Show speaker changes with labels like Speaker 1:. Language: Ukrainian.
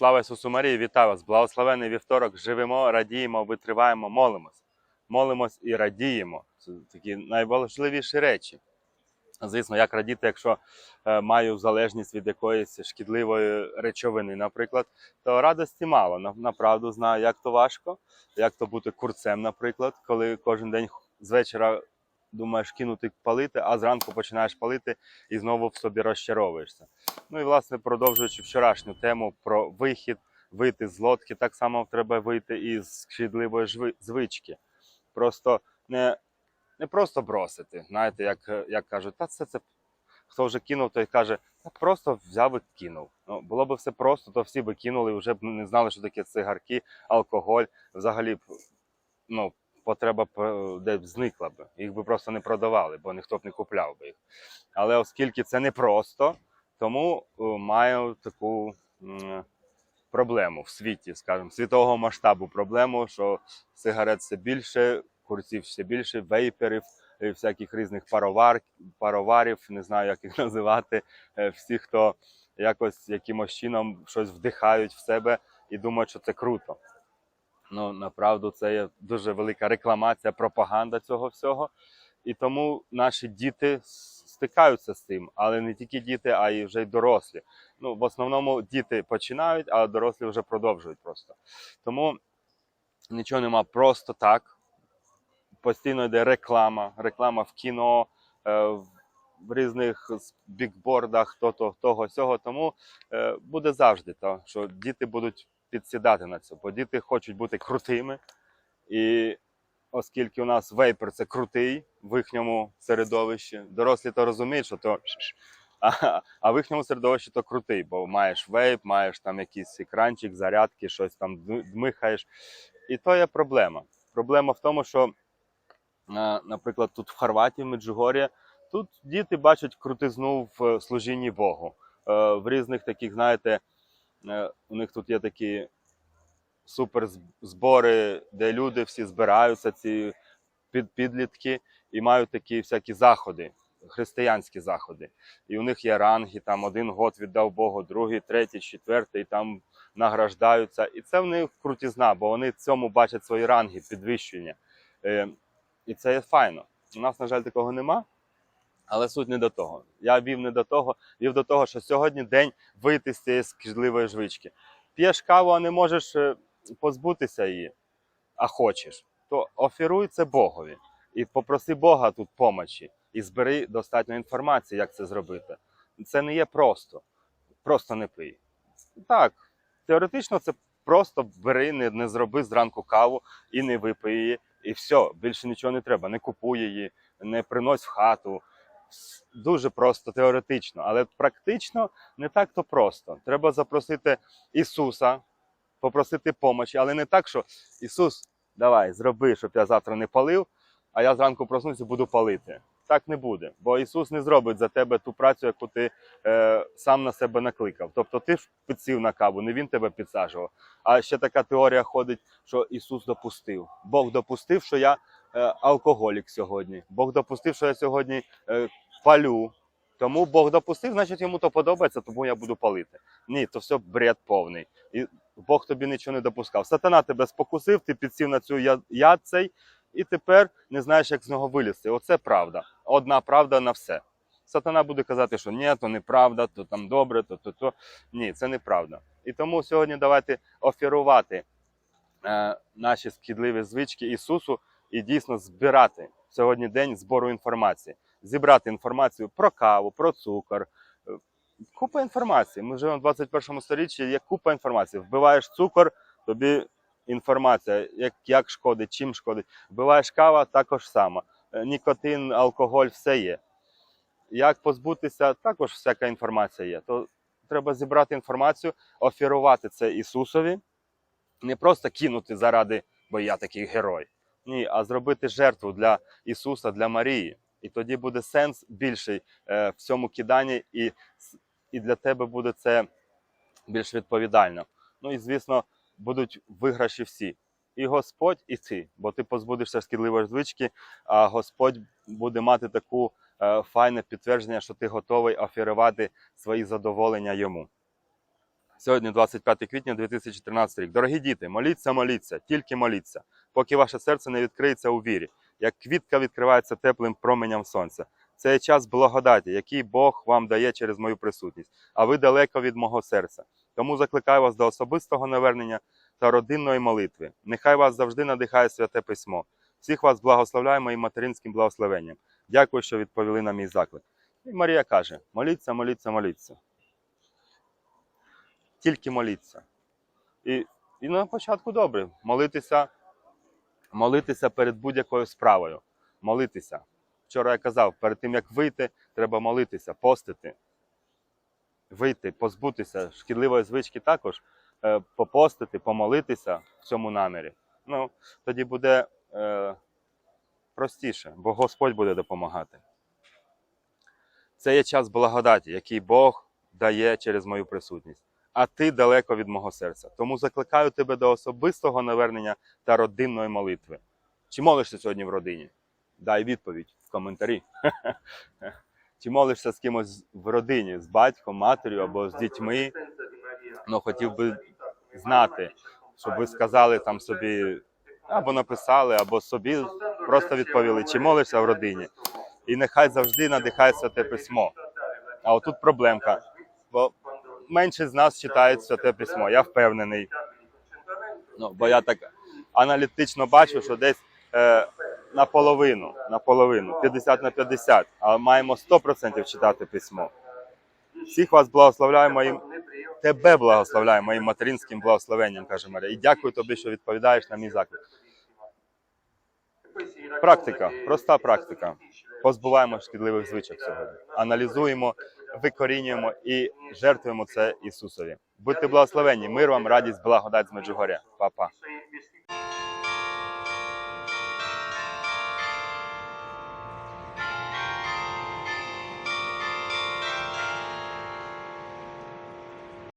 Speaker 1: Слава Ісусу Марії, вітаю вас! Благословений вівторок! Живемо, радіємо, витриваємо, молимось. Молимось і радіємо. Це такі найважливіші речі. Звісно, як радіти, якщо е, маю залежність від якоїсь шкідливої речовини, наприклад, то радості мало. Направду знаю, як то важко, як то бути курцем, наприклад, коли кожен день з вечора думаєш кинути палити, а зранку починаєш палити і знову в собі розчаровуєшся. Ну і власне продовжуючи вчорашню тему про вихід, вийти з лодки, так само треба вийти із шкідливої звички. Просто не, не просто бросити. Знаєте, як, як кажуть, та це це хто вже кинув, той каже, та просто взяв і кинув. Ну, було б все просто, то всі би кинули, вже б не знали, що таке цигарки, алкоголь. Взагалі б ну, потреба де б зникла б. Їх би просто не продавали, бо ніхто б не купляв би їх. Але оскільки це не просто, тому е, маю таку проблему в світі, скажімо, світового масштабу проблему, що сигарет все більше, курців все більше, вейперів, всяких різних паровар, пароварів, не знаю, як їх називати. е, Всі, хто якось якимось чином щось вдихають в себе і думають, що це круто. Ну, направду, це є дуже велика рекламація, пропаганда цього всього. І тому наші діти стикаються з цим, але не тільки діти, а й вже й дорослі. Ну, в основному діти починають, а дорослі вже продовжують просто. Тому нічого нема просто так. Постійно йде реклама, реклама в кіно, е, в різних бікбордах, то, то, того, сього. Тому е, буде завжди то, що діти будуть підсідати на це, бо діти хочуть бути крутими. І оскільки у нас вейпер це крутий в їхньому середовищі, дорослі то розуміють, що то. А, в їхньому середовищі то крутий, бо маєш вейп, маєш там якийсь екранчик, зарядки, щось там дмихаєш. І то є проблема. Проблема в тому, що, е, наприклад, тут в Хорватії, в Меджугорі, тут діти бачать крутизну в е, служінні Богу. Е, В різних таких, знаєте, у них тут є такі супер збори, де люди всі збираються, ці під, підлітки, і мають такі всякі заходи, християнські заходи. І у них є ранги, там один год віддав Богу, другий, третій, четвертий, там награждаються. І це в них крутізна, бо вони в цьому бачать свої ранги, підвищення. Е, і це є файно. У нас, на жаль, такого нема. Але суть не до того. Я вів не до того, вів до того, що сьогодні день вийти з цієї шкідливої звички. П'єш каву, а не можеш е, позбутися її, а хочеш, то офіруй це Богові і попроси Бога тут помочі, і збери достатньо інформації, як це зробити. Це не є просто. Просто не пий. Так, теоретично це просто бери, не, не зроби зранку каву і не випий її, і все, більше нічого не треба. Не купуй її, не принось в хату. Дуже просто теоретично, але практично не так то просто. Треба запросити Ісуса, попросити помочі, але не так, що Ісус, давай, зроби, щоб я завтра не палив, а я зранку проснуся і буду палити. Так не буде, бо Ісус не зробить за тебе ту працю, яку ти е, сам на себе накликав. Тобто ти ж підсів на каву, не він тебе підсаджував. А ще така теорія ходить, що Ісус допустив. Бог допустив, що я е, алкоголік сьогодні. Бог допустив, що я сьогодні е, палю. Тому Бог допустив, значить йому то подобається, тому я буду палити. Ні, то все бред повний. І Бог тобі нічого не допускав. Сатана тебе спокусив, ти підсів на цю яд цей, і тепер не знаєш, як з нього вилізти. Оце правда. Одна правда на все. Сатана буде казати, що ні, то неправда, то там добре, то то то. Ні, це неправда. І тому сьогодні давайте офірувати е, наші шкідливі звички Ісусу і дійсно збирати сьогодні день збору інформації. Зібрати інформацію про каву, про цукор. Е, Купа інформації. Ми живемо в 21 сторіччі, є купа інформації. Вбиваєш цукор, тобі інформація, як, як шкодить, чим шкодить. Вбиваєш кава, також само. Е, Нікотин, алкоголь, все є. Як позбутися, також всяка інформація є. То треба зібрати інформацію, офірувати це Ісусові, не просто кинути заради, бо я такий герой. Ні, а зробити жертву для Ісуса, для Марії. І тоді буде сенс більший е, в цьому киданні, і, і для тебе буде це більш відповідально. Ну і звісно, будуть виграші всі. І Господь, і ти, бо ти позбудешся шкідливої звички, а Господь буде мати таку е, файне підтвердження, що ти готовий оферувати свої задоволення йому. Сьогодні 25 квітня 2013 рік. Дорогі діти, моліться, моліться, тільки моліться, поки ваше серце не відкриється у вірі, як квітка відкривається теплим променям сонця. Це є час благодаті, який Бог вам дає через мою присутність, а ви далеко від мого серця. Тому закликаю вас до особистого навернення та родинної молитви. Нехай вас завжди надихає святе письмо. Всіх вас благословляю моїм материнським благословенням. Дякую, що відповіли на мій заклик. І Марія каже: моліться, моліться, моліться. Тільки моліться. І, і на початку добре. Молитися, молитися перед будь-якою справою. Молитися. Вчора я казав, перед тим як вийти, треба молитися, постити. Вийти, позбутися шкідливої звички також, е, попостити, помолитися в цьому намірі. Ну, тоді буде е, простіше, бо Господь буде допомагати. Це є час благодаті, який Бог дає через мою присутність. А ти далеко від мого серця. Тому закликаю тебе до особистого навернення та родинної молитви. Чи молишся сьогодні в родині? Дай відповідь в коментарі. Чи молишся з кимось в родині, з батьком, матір'ю або з дітьми? Ну, хотів би знати, щоб ви сказали там собі, або написали, або собі просто відповіли, чи молишся в родині. І нехай завжди надихає святе письмо. А отут проблемка. Бо менше з нас читають святе письмо, я впевнений. Ну, бо я так аналітично бачу, що десь е, наполовину, наполовину, 50 на 50, а маємо 100% читати письмо. Всіх вас благословляю моїм, тебе благословляю моїм материнським благословенням, каже Марія. І дякую тобі, що відповідаєш на мій заклик.
Speaker 2: Практика, проста практика.
Speaker 1: Позбуваємо шкідливих звичок сьогодні. Аналізуємо, викорінюємо і жертвуємо це Ісусові. Будьте благословені, мир вам, радість, благодать з Меджугоря.
Speaker 2: Па-па.